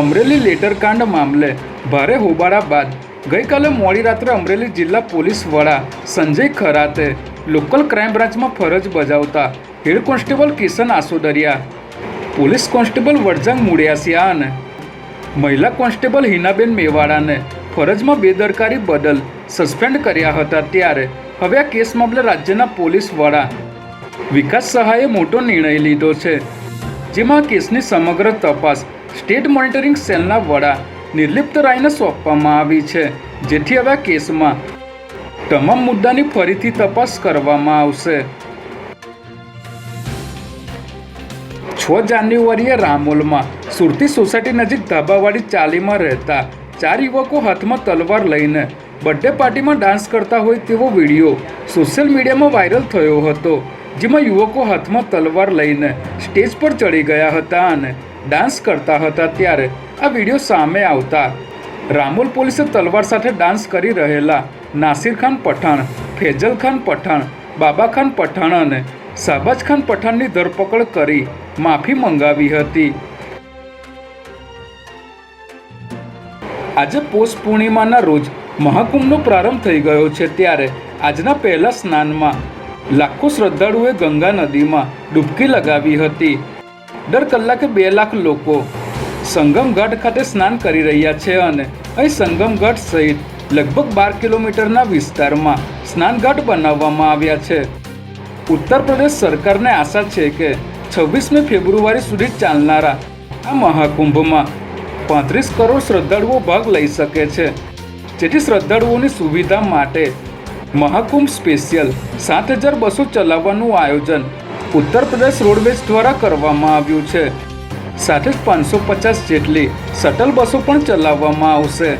અમરેલી લેટરકાંડ મામલે ભારે હોબાળા બાદ ગઈકાલે મોડી રાત્રે અમરેલી જિલ્લા પોલીસ વડા સંજય ખરાતે લોકલ ક્રાઇમ બ્રાન્ચમાં ફરજ બજાવતા head constable Kishan Asodariya, police constable Vadjang Mudiyasiya અને મહિલા કોન્સ્ટેબલ હિનાબેન મેવાડાને ફરજમાં બેદરકારી બદલ સસ્પેન્ડ કર્યા હતા ત્યારે હવે આ કેસ મામલે રાજ્યના પોલીસ વડા વિકાસ સહાયે મોટો નિર્ણય લીધો છે, જેમાં કેસની સમગ્ર તપાસ સ્ટેટ મોનિટરિંગ સેલના વડા નિર્લિપ્ત રાયને સોંપવામાં આવી છે, જેથી હવે કેસમાં તમામ મુદ્દાની ફરીથી તપાસ કરવામાં આવશે. છ જાન્યુઆરીએ રામોલમાં સુરતી સોસાયટી નજીક ધાબાવાડી ચાલીમાં રહેતા ચાર યુવકો હાથમાં તલવાર લઈને બર્થડે પાર્ટીમાં ડાન્સ કરતા હોય તેવો વીડિયો સોશિયલ મીડિયામાં વાયરલ થયો હતો, જેમાં યુવકો હાથમાં તલવાર લઈને સ્ટેજ પર ચડી ગયા હતા અને ડાન્સ કરતા હતા ત્યારે આ વીડિયો સામે આવતા રામોલ પોલીસે તલવાર સાથે ડાન્સ કરી રહેલા નાસિર ખાન પઠાણ, ફેજલ ખાન પઠાણ, બાબા ખાન પઠાણ અને શાહબાજ ખાન પઠાણની ધરપકડ કરી માફી મંગાવી હતી. આજે પોષ પૂર્ણિમાના રોજ મહાકુંભનો પ્રારંભ થઈ ગયો છે ત્યારે આજના પહેલા સ્નાનમાં લાખો શ્રદ્ધાળુએ ગંગા નદીમાં ડૂબકી લગાવી હતી. દર કલાકે બે લાખ લોકો સંગમ ઘાટ ખાતે સ્નાન કરી રહ્યા છે અને અહીં સંગમ ઘાટ સહિત લગભગ બાર કિલોમીટરના વિસ્તારમાં સ્નાનઘાટ બનાવવામાં આવ્યા છે. ઉત્તર પ્રદેશ સરકારને આશા છે કે છવ્વીસમી ફેબ્રુઆરી સુધી ચાલનારા આ મહાકુંભમાં પાંત્રીસ કરોડ શ્રદ્ધાળુઓ ભાગ લઈ શકે છે. જેથી શ્રદ્ધાળુઓની સુવિધા માટે મહાકુંભ સ્પેશિયલ સાત હજાર બસો ચલાવવાનું આયોજન ઉત્તર પ્રદેશ રોડવેઝ દ્વારા કરવામાં આવ્યું છે. સાથે જ પાંચસો પચાસ જેટલી શટલ બસો પણ ચલાવવામાં આવશે.